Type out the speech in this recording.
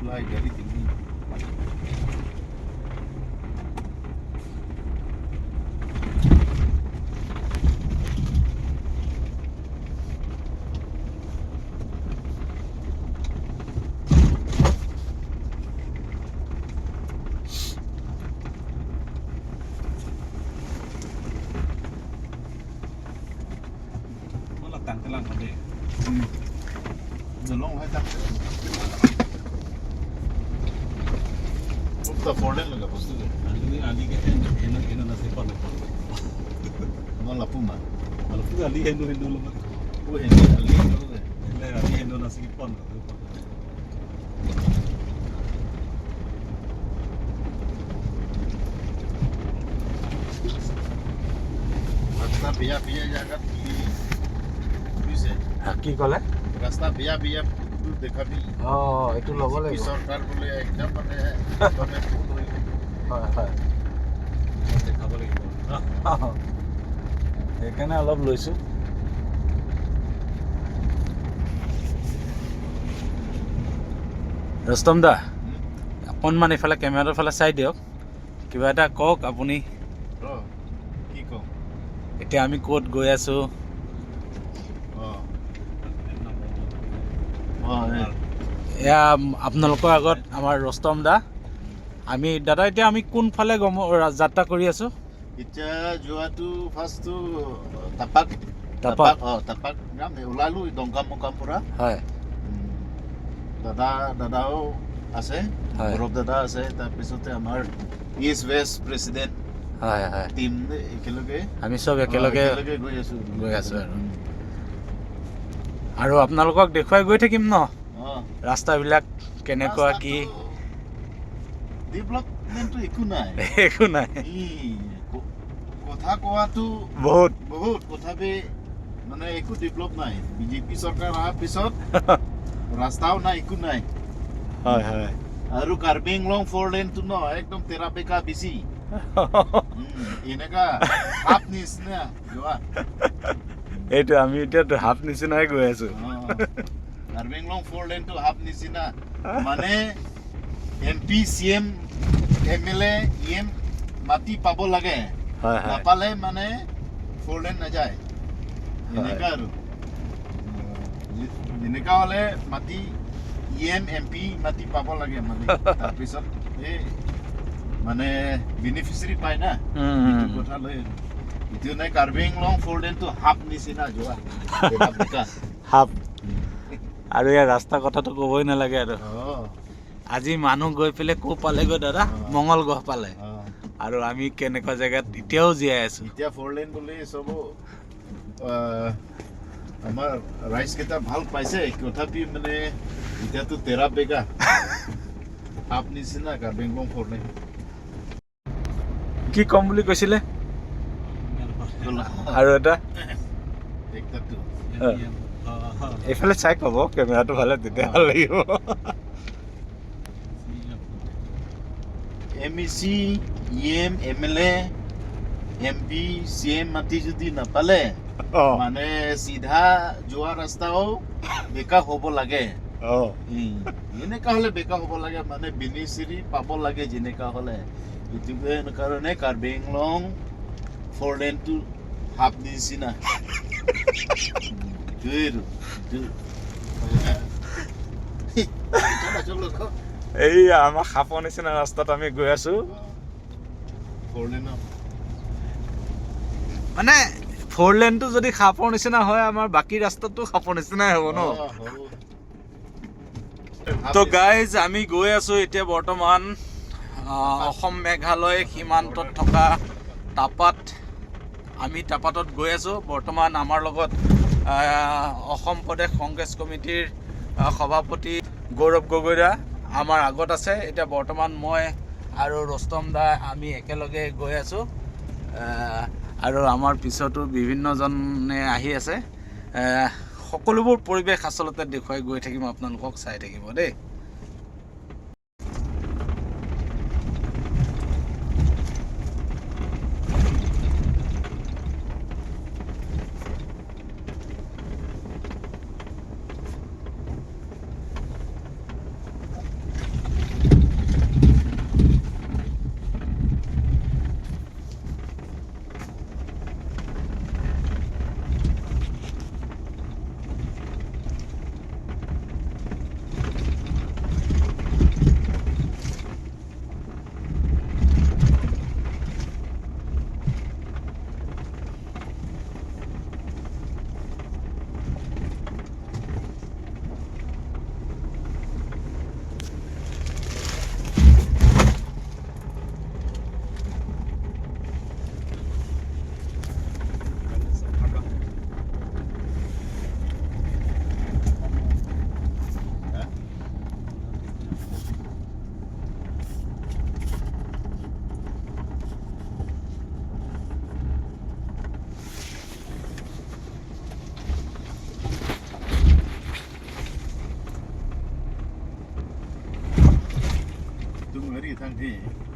mulai dari everything Tangkalan kali. Hmm. The long way up. Up the. Ali No la puma. Ala puma ali eno eno lo. O eno ali eno. Ele ali eno na sepa na. Pilla, pilla, ya, aquí, ¿qué. ৰাস্তা বিয়া বিয়া দেখাবি। অঁ এইটো ল'ব লাগিব। চৰকাৰ বোলে একদম মানে মানে। হয় হয়। Dekha boleh. সেইকাৰণে অলপ লৈছোঁ। ৰস্তম দা অকণমান এইফালে কেমেৰাটোৰ ফালে চাই দিয়ক। কিবা এটা কওক আপুনি। কি কওঁ এতিয়া আমি ক'ত গৈ আছোঁ অঁ অঁ এই এয়া আপোনালোকৰ আগত আমাৰ ৰস্তম দা। আমি দাদা এতিয়া আমি কোনফালে গম যাত্ৰা কৰি আছোঁ? এতিয়া যোৱাটো ফাৰ্ষ্টটো তাপাক তাপাক অঁ তাপাক যাম ওলালোঁ দংকাম মকাম পৰা। হয়। দাদা দাদাও আছে হয়। গৌৰৱ দাদা আছে। তাৰপিছতে আমাৰ ইষ্ট ৱেষ্ট প্ৰেচিডেণ্ট হয় হয়। টিম একেলগে। আমি চব একেলগে গৈ আছোঁ। গৈ আছোঁ আৰু। আৰু আপোনালোকক দেখুৱাই গৈ থাকিম ন? ৰাস্তাবিলাক কেনেকুৱা কি? ডেভেলপমেণ্টটো একো নাই। একো নাই। কথা কোৱাটো বহুত। বহুত। তথাপি মানে একো ডেভেলপ নাই। বিজেপি চৰকাৰ অহাৰ পিছত ৰাস্তাও নাই একো নাই। হয় হয়। আৰু কাৰ্বি আংলং ফ'ৰ লেনটো ন একদম তেৰা বেকা বেছি। উম, এনেকা সাপ নিচিনা। যোৱা। এইটো আমি এতিয়াতো হাফ নিচিনাই গৈ আছোঁ। কাৰ্বি আংলং ফ'ৰ লেনটো সাপ নিচিনা। মানে M P C M M L A E M মাটি পাব লাগে। নাপালে মানে ফ'ৰ লেন নাযায়। হয়। এনেকা আৰু যে- যেনেকা হ'লে মাটি ই এম এম পি মাটি পাব লাগে মানে। তাৰপিছত এই মানে বেনিফিচিয়াৰী পায় না। কথা লৈ ইটো নাই কাৰ্বি আংলং ফ'ৰ লেনটো সাপ নিচিনা যোৱা বেকা বেকা। আৰু ইয়াৰ ৰাস্তা কথাটো ক'বই নালাগে আৰু আজি মানুহ গৈ পেলাই ক'ৰ পালেগৈ দাদা অ। মঙলগ্ৰহ পালে আৰু আমি কেনেকুৱা জেগাত এতিয়াও জীয়াই আছোঁ এতিয়া ফ'ৰ লেন বুলি চব আমাৰ ৰাইজকেইটা ভালো পাইছে তথাপি মানে এতিয়াতো তেৰা বেগা সাপ নিচিনা কাৰ্বি আংলং ফ'ৰ লেন কি ক'ম বুলি কৈছিলে আৰু এটা? এইফালে চাই ক'ব কেমেৰাটো ভালে তেতিয়া ভালো লাগিব। M E C E M M L A M P C M মাটি যদি নাপালে অঁ। মানে চিধা যোৱা ৰাস্তাও বেকা হ'ব লাগে। এনেকা হ'লে বেকা হ'ব লাগে মানে বেনিচিৰি পাব লাগে যেনেকা হ'লে। গতিকে কাৰণে কাৰ্বি আংলং ফ'ৰ লেনটো চল, চল, চল। এই আমাৰ সাপৰ নিচিনা ৰাস্তাত আমি গৈ আছোঁ। মানে ফ'ৰ লেনটো যদি সাপৰ নিচিনা হয় আমাৰ বাকী ৰাস্তাটো সাপৰ নিচিনাই হ'ব ন? তো গাইজ আমি গৈ আছোঁ এতিয়া বৰ্তমান অসম মেঘালয় সীমান্তত থকা টাপাত। আমি টাপাতত গৈ আছোঁ। বৰ্তমান আমাৰ লগত অসম প্ৰদেশ কংগ্ৰেছ কমিটিৰ সভাপতি গৌৰৱ গগৈ দা। আমাৰ আগত আছে। এতিয়া বৰ্তমান মই আৰু ৰস্তম দা আমি একেলগে গৈ আছোঁ। আৰু আমাৰ পিছতো বিভিন্নজনে আহি আছে। সকলোবোৰ পৰিৱেশ আচলতে দেখুৱাই গৈ থাকিম। আপোনালোকক চাই থাকিব দেই। değil.